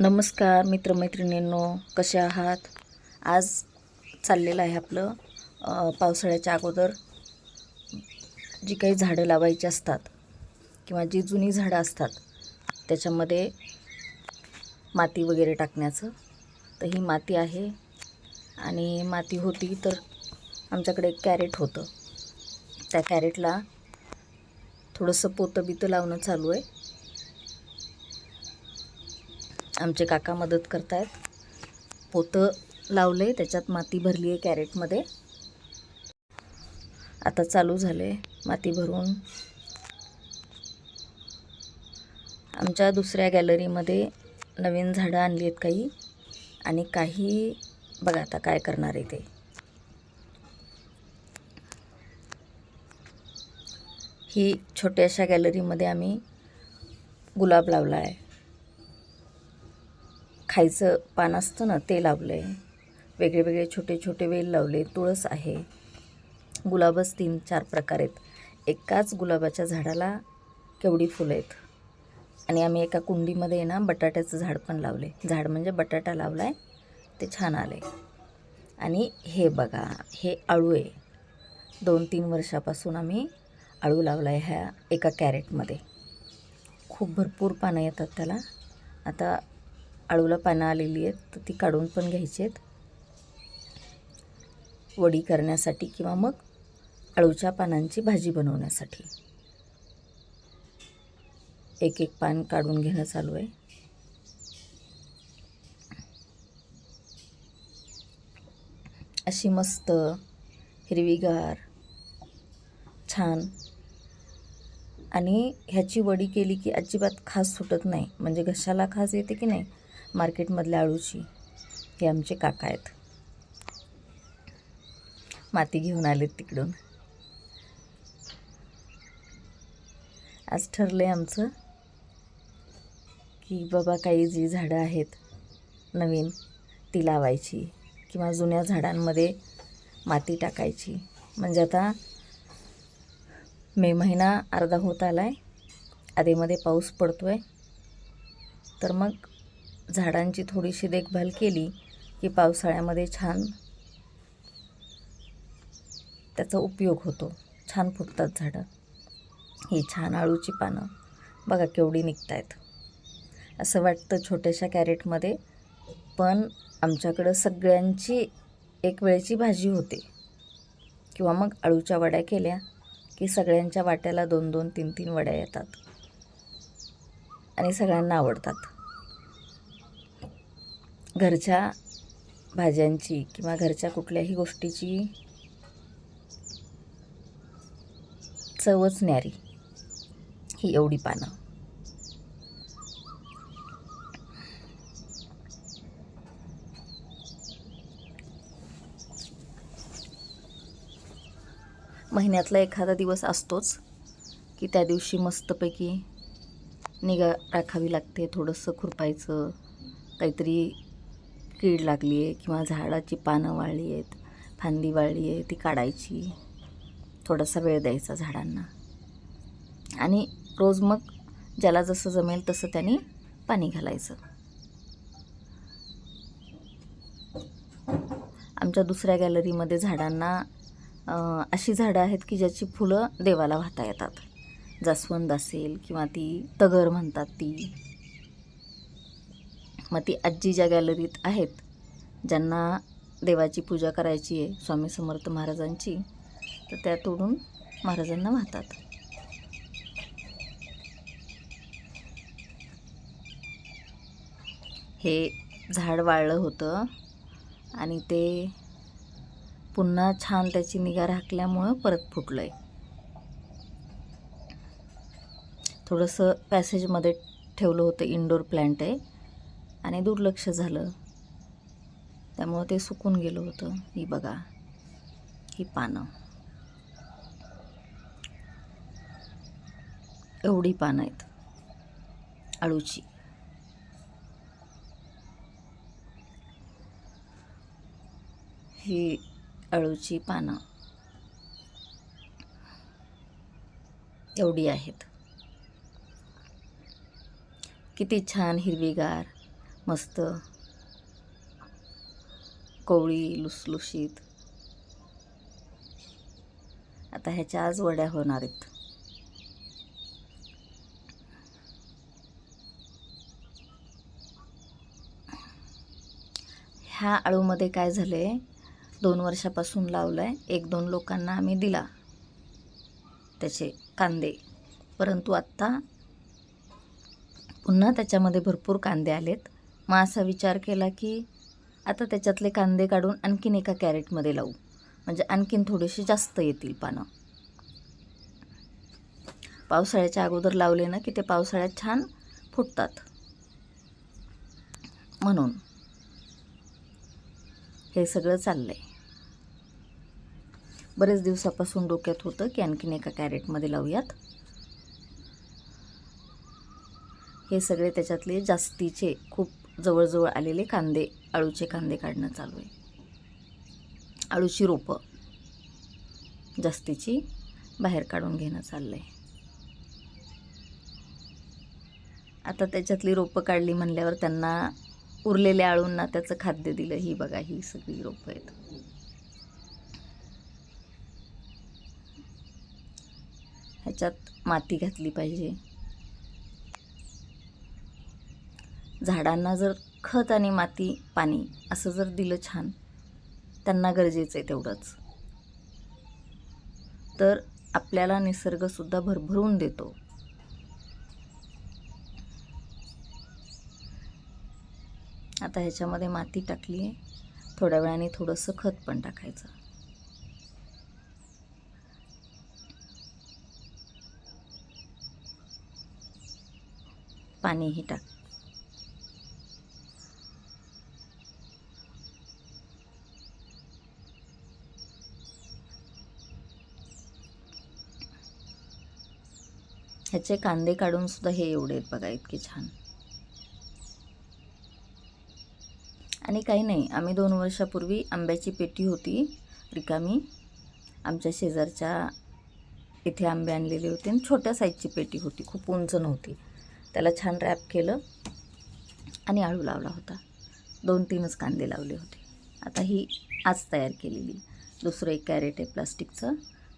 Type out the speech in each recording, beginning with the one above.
नमस्कार मित्रमैत्रिणींनो कसे आहात? आज चाललेलं आहे आपलं पावसाळ्याच्या अगोदर जी काही झाडं लावायची असतात किंवा जी जुनी झाडं असतात त्याच्यामध्ये माती वगैरे टाकण्याचं. तर ही माती आहे आणि माती होती तर आमच्याकडे एक कॅरेट होतं. त्या कॅरेटला थोडंसं पोतं बितं लावणं चालू आहे. आमचे काका मदत करतायत. पोतं लावले त्याच्यात माती भरली आहे कॅरेटमध्ये. आता चालू झाले माती भरून. आमच्या दुसऱ्या गॅलरीमध्ये नवीन झाडं आणली आहेत काही. आणि काही बघा आता काय करणार आहे ते. ही छोट्याशा गॅलरीमध्ये आम्ही गुलाब लावला आहे खायचं पान असतं ना ते लावलं आहे वेगळे वेगळे छोटे छोटे वेल लावले तुळस आहे. गुलाबच तीन चार प्रकार आहेत. एकाच गुलाबाच्या झाडाला केवढी फुलं आहेत? आणि आम्ही एका कुंडीमध्ये आहे ना बटाट्याचं झाड पण लावले झाड म्हणजे बटाटा लावला आहे ते छान आले आणि हे बघा हे आळू आहे. दोन तीन वर्षापासून आम्ही आळू लावला आहे ह्या एका कॅरेटमध्ये. खूप भरपूर पानं येतात त्याला. आता आळूला पानं आलेली आहेत तर ती काढून पण घ्यायची आहेत. वडी करण्यासाठी किंवा मग आळूच्या पानांची भाजी बनवण्यासाठी. एक एक पान काढून घेणं चालू आहे. अशी मस्त हिरवीगार छान. आणि ह्याची वडी केली की अजिबात खास सुटत नाही. म्हणजे घशाला खास येते की नाही? मार्केटमधल्या आळूची. हे आमचे काका आहेत. माती घेऊन आलेत तिकडून. आज ठरलं आहे आमचं की बाबा काही जी झाडं आहेत नवीन ती लावायची किंवा जुन्या झाडांमध्ये माती टाकायची. म्हणजे आता मे महिना अर्धा होत आला आहे आधीमध्ये पाऊस पडतो आहे तर मग झाडांची थोडीशी देखभाल केली की पावसाळ्यामध्ये छान त्याचा उपयोग होतो. छान फुटतात झाडं. ही छान आळूची पानं. बघा केवढी निघत आहेत असं वाटतं छोट्याशा कॅरेटमध्ये पण आमच्याकडं सगळ्यांची एक वेळची भाजी होते. किंवा मग आळूच्या वड्या केल्या की सगळ्यांच्या वाट्याला दोन दोन तीन तीन वड्या येतात. आणि सगळ्यांना आवडतात. घरच्या भाज्यांची किंवा घरच्या कुठल्याही गोष्टीची चवच न्यारी. ही एवढी पानं. महिन्यातला एखादा दिवस असतोच की त्या दिवशी मस्तपैकी निगा राखावी लागते थोडंसं खुरपायचं काहीतरी कीड लागली आहे किंवा झाडाची पानं वाळली आहेत फांदी वाळली आहे ती काढायची. थोडासा वेळ द्यायचा झाडांना. आणि रोज मग ज्याला जसं जमेल तसं त्यांनी पाणी घालायचं. आमच्या दुसऱ्या गॅलरीमध्ये झाडांना अशी झाडं आहेत की ज्याची फुलं देवाला वाहता येतात. जास्वंद असेल किंवा ती तगर म्हणतात ती. मग ती आजी ज्या गॅलरीत आहेत ज्यांना देवाची पूजा करायची आहे स्वामी समर्थ महाराजांची तर त्या तोडून महाराजांना वाहतात. हे झाड वाळलं होतं आणि ते पुन्हा छान त्याची निगा राखल्यामुळं परत फुटलं आहे थोडंसं पॅसेजमध्ये ठेवलं होतं इंडोर प्लॅन्ट आहे. आणि दुर्लक्ष झालं. त्यामुळं ते सुकून गेलं होतं. ही बघा ही पानं. एवढी पानं आहेत. अळूची. ही अळूची पानं एवढी आहेत. किती छान हिरवीगार मस्त. कोवळी लुसलुशीत. आता ह्याच्या आज वड्या होणार आहेत. ह्या आळूमध्ये काय झालं आहे दोन वर्षापासून लावलं आहे एक दोन लोकांना आम्ही दिला. त्याचे कांदे. परंतु आत्ता पुन्हा त्याच्यामध्ये भरपूर कांदे आलेत. मग असा विचार केला की आता त्याच्यातले कांदे काढून आणखीन एका कॅरेटमध्ये लावू. म्हणजे आणखीन थोडेसे जास्त येतील पानं. पावसाळ्याच्या अगोदर लावले ना की ते पावसाळ्यात छान फुटतात. म्हणून हे सगळं चाललं आहे बरेच दिवसापासून डोक्यात होतं की आणखीन एका कॅरेटमध्ये लावूयात. हे सगळे त्याच्यातले जास्तीचे खूप जवळजवळ आलेले कांदे अळूचे कांदे काढणं चालू आहे. अळूची रोपं जास्तीची बाहेर काढून घेणं चाललं आहे आता त्याच्यातली रोपं काढली म्हणल्यावर त्यांना उरलेल्या आळूंना त्याचं खाद्य दिलं ही बघा ही सगळी रोपं आहेत. ह्याच्यात माती घातली पाहिजे. झाडांना जर खत आणि माती पाणी असं जर दिलं छान त्यांना गरजेचं आहे तेवढंच. तर आपल्याला निसर्गसुद्धा भरभरून देतो. आता ह्याच्यामध्ये माती टाकली आहे थोड्या वेळाने थोडंसं खत पण टाकायचं. पाणीही टाक ह्याचे कांदे काढून सुद्धा हे एवढे आहेत बघा इतके छान. आणि काही नाही आम्ही दोन वर्षापूर्वी आंब्याची पेटी होती रिकामी. आमच्या शेजारच्या इथे आंबे आणलेले होते आणि छोट्या साईजची पेटी होती खूप उंच नव्हती. त्याला छान रॅप केलं आणि आळू लावला होता. दोन तीनच कांदे लावले होते. आता ही आज तयार केलेली. दुसरं एक कॅरेट आहे प्लास्टिकचं.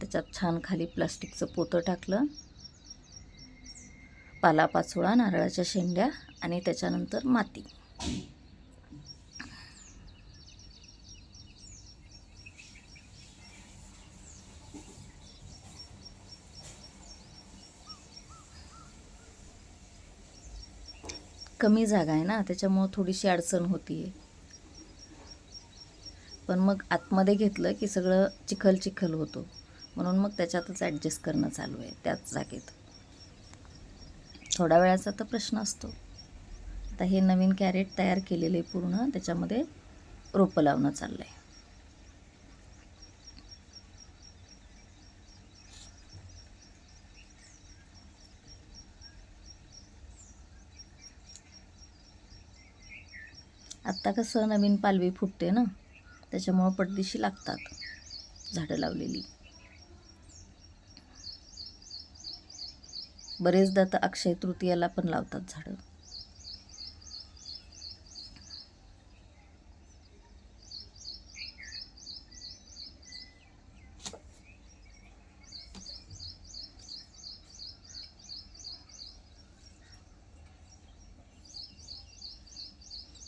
त्याच्यात छान खाली प्लास्टिकचं पोतं टाकलं. पालापाचोळा नारळाच्या शेंड्या आणि त्याच्यानंतर माती. कमी जागा आहे ना त्याच्यामुळं थोडीशी अडचण होती आहे पण मग आतमध्ये घेतलं की सगळं चिखल चिखल होतो. म्हणून मग त्याच्यातच ॲडजस्ट करणं चालू आहे त्याच जागेत. थोड्या वेळाचा तर प्रश्न असतो. आता हे नवीन कॅरेट तयार केलेले पूर्ण त्याच्यामध्ये रोपं लावणं चाललं आहे आत्ता कसं नवीन पालवी फुटते ना त्याच्यामुळं पडदिशी लागतात झाडं लावलेली. बरेचदा तर अक्षय तृतीयाला पण लावतात झाडं.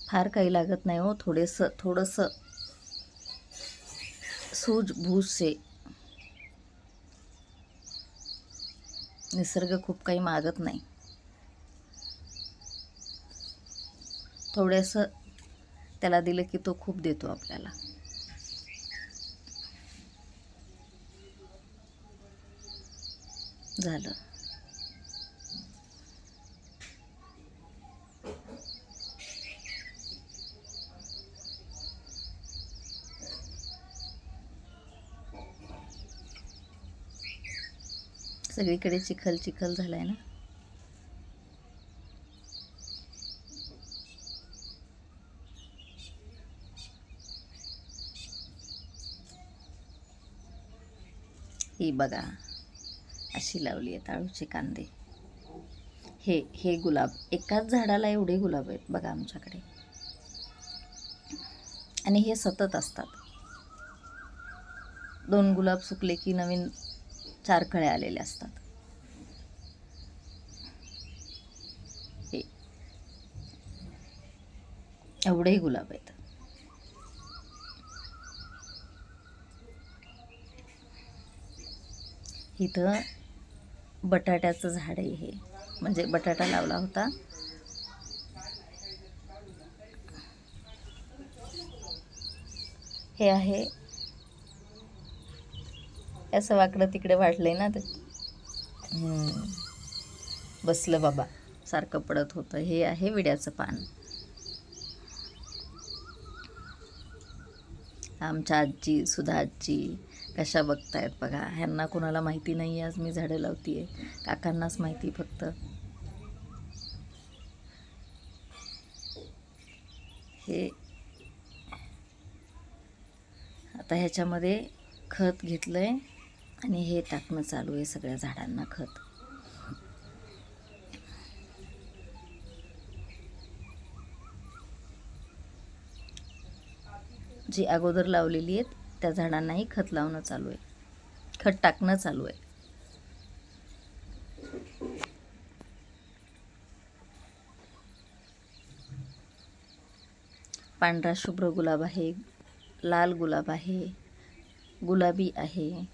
फार काही लागत नाही हो थोडेसं थोडंसं. सूज से निसर्ग खूप काही मागत नाही. थोडंसं त्याला दिलं की तो खूप देतो आपल्याला. झालं. सगळीकडे चिखल चिखल झालाय ना. ही बघा अशी लावली आहे ताळूचे कांदे. हे हे गुलाब एकाच झाडाला एवढे गुलाब आहेत बघा आमच्याकडे. आणि हे सतत असतात. दोन गुलाब सुकले की नवीन चार कळे आलेले असतात. हे. गुलाब आहेत. इथं बटाट्याचं झाड आहे हे. म्हणजे बटाटा लावला होता. हे आहे असं वाकडं तिकडे वाढलंय ना ते. बसलं बाबा. सारखं पडत होतं. हे आहे विड्याचं पान. आमच्या आजी सुधा आजी कशा बघतायत बघा. ह्यांना कोणाला माहिती नाही आज मी झाडं लावतीये. काकांनाच माहिती फक्त. हे. आता ह्याच्यामध्ये खत घेतलं आहे आणि हे टाकणं चालू आहे सगळ्या झाडांना खत. जी अगोदर लावलेली आहेत त्या झाडांनाही खत लावणं चालू आहे. खत टाकणं चालू आहे. पांढरा शुभ्र गुलाब आहे लाल गुलाब आहे गुलाबी आहे.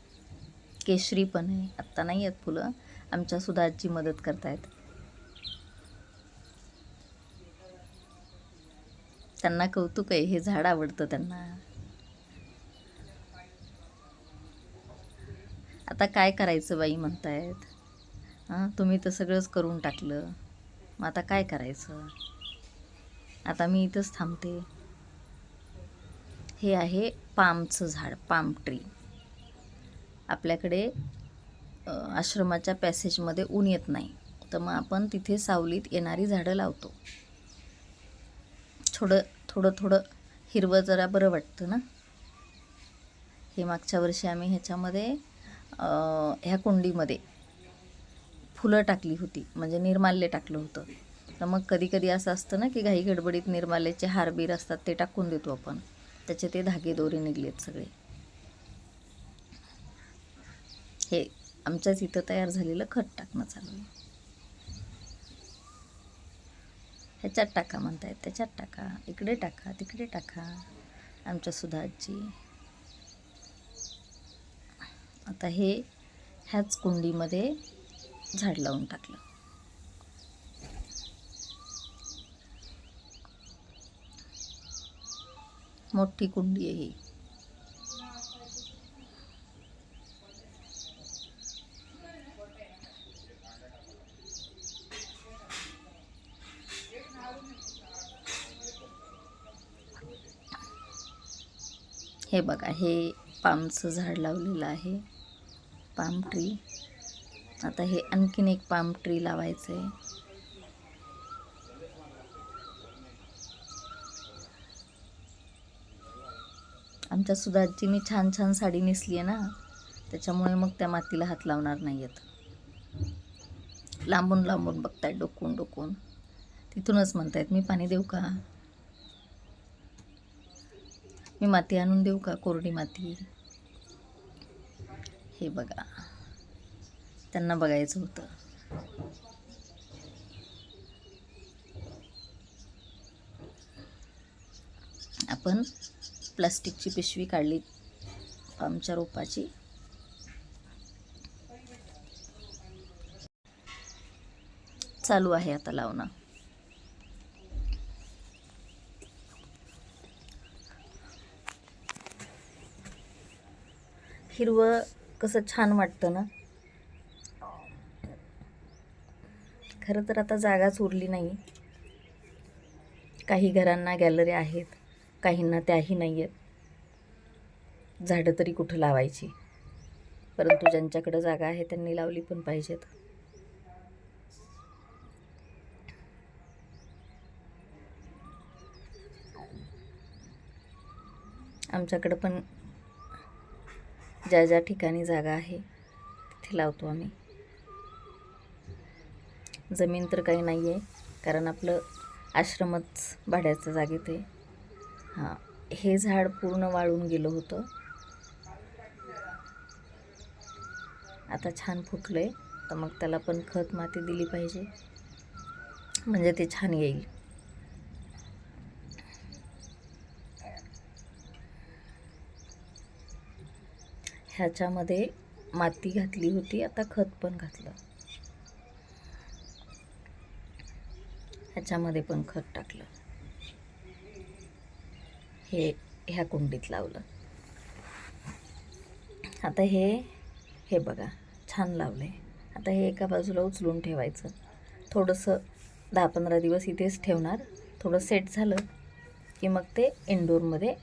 केशरी पण आहे. आत्ता नाही आहेत फुलं. आमच्या सुद्धा आजी मदत करतायत. त्यांना कौतुक आहे. हे झाड आवडतं त्यांना. आता काय करायचं बाई म्हणतायत? हां तुम्ही तर सगळंच करून टाकलं. मग आता काय करायचं? आता मी इथंच थांबते. हे आहे पामचं झाड पाम ट्री. आपल्याकडे आश्रमाच्या पॅसेजमध्ये ऊन येत नाही. तर मग आपण तिथे सावलीत येणारी झाडं लावतो. थोडं थोडं थोडं हिरवं जरा बरं वाटतं ना? हे मागच्या वर्षी आम्ही ह्याच्यामध्ये ह्या कुंडीमध्ये फुलं टाकली होती. म्हणजे निर्माल्य टाकलं होतं. तर मग कधी कधी असं असतं ना की घाई गडबडीत निर्माल्याचे हारबीर असतात ते टाकून देतो आपण. त्याचे ते धागे दोरे निघलेत सगळे. हे आमच्याच इथं तयार झालेलं खत टाकणं चालू आहे. ह्याच्यात टाका म्हणतायत त्याच्यात टाका इकडे टाका तिकडे टाका. आमच्या सुद्धा आजी आता हे ह्याच कुंडीमध्ये झाड लावून टाकलं. मोठी कुंडी आहे ही. हे बघा हे पामचं झाड लावलेलं आहे. Palm tree. आता हे आणखीन एक पाम ट्री लावायचं आहे आमच्या सुधाजीनी छान छान साडी नेसली आहे ना त्याच्यामुळे मग त्या मातीला हात लावणार नाही आहेत लांबून लांबून बघतायत डोकून डोकून. तिथूनच म्हणतायत मी पाणी देऊ का? मी माती आणून देऊ का? कोरडी माती? हे बघा. त्यांना बघायचं होतं. आपण प्लास्टिकची पिशवी काढली. आमच्या रोपाची. चालू आहे आता लावणं. हिरवं कसं छान वाटतं ना? खरं तर आता जागाच उरली नाही. काही घरांना गॅलरी आहेत काहींना त्याही नाही आहेत झाडं तरी कुठं लावायची? परंतु ज्यांच्याकडं जागा आहे त्यांनी लावली पण पाहिजेत. आमच्याकडं पण ज्या ज्या ठिकाणी जागा आहे तिथे लावतो आम्ही. जमीन तर काही नाही आहे कारण आपलं आश्रमच भाड्याचं जागेत आहे. हां हे झाड पूर्ण वाळून गेलं होतं. आता छान फुटलं आहे तर मग त्याला पण खत माती दिली पाहिजे. म्हणजे ते छान येईल. ह्याच्यामध्ये माती घातली होती आता खत पण घातलं. ह्याच्यामध्ये पण खत टाकलं. हे ह्या कुंडीत लावलं. आता हे हे बघा छान लावलं आहे आता हे एका बाजूला उचलून ठेवायचं. थोडंसं दहा पंधरा दिवस इथेच ठेवणार. थोडं सेट झालं की मग ते इंडोरमध्ये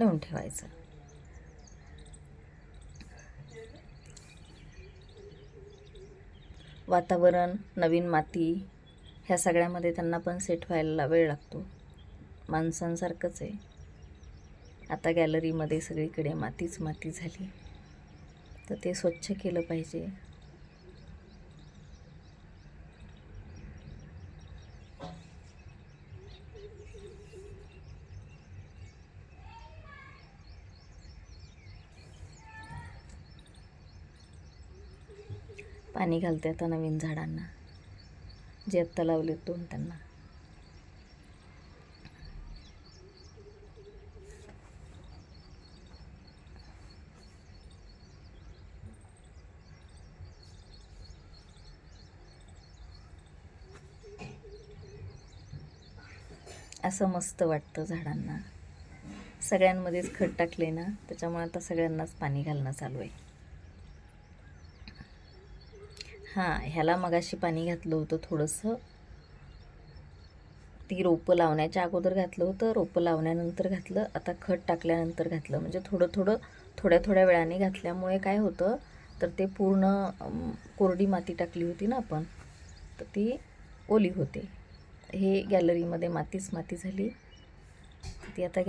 नेऊन ठेवायचं. वातावरण नवीन माती ह्या सगळ्यामध्ये त्यांना पण सेट व्हायला वेळ लागतो. माणसांसारखंच आहे. आता गॅलरीमध्ये सगळीकडे मातीच माती झाली. तर ते स्वच्छ केलं पाहिजे. पाणी घालते आता नवीन झाडांना. जे आत्ता लावले दोन त्यांना. असं मस्त वाटतं झाडांना. सगळ्यांमध्येच खत टाकले ना त्याच्यामुळे आता सगळ्यांनाच पाणी घालणं चालू आहे. हां ह्याला मगाशी पाणी घातलं होतं थोडंसं. ती रोपं लावण्याच्या अगोदर घातलं होतं रोपं लावण्यानंतर घातलं आता खत टाकल्यानंतर घातलं. म्हणजे थोडं थोडं थोड्या थोड्या वेळाने घातल्यामुळे काय होतं तर ते पूर्ण कोरडी माती टाकली होती ना आपण तर ती ओली होते. हे गॅलरीमध्ये मातीच माती झाली. ती आता गॅ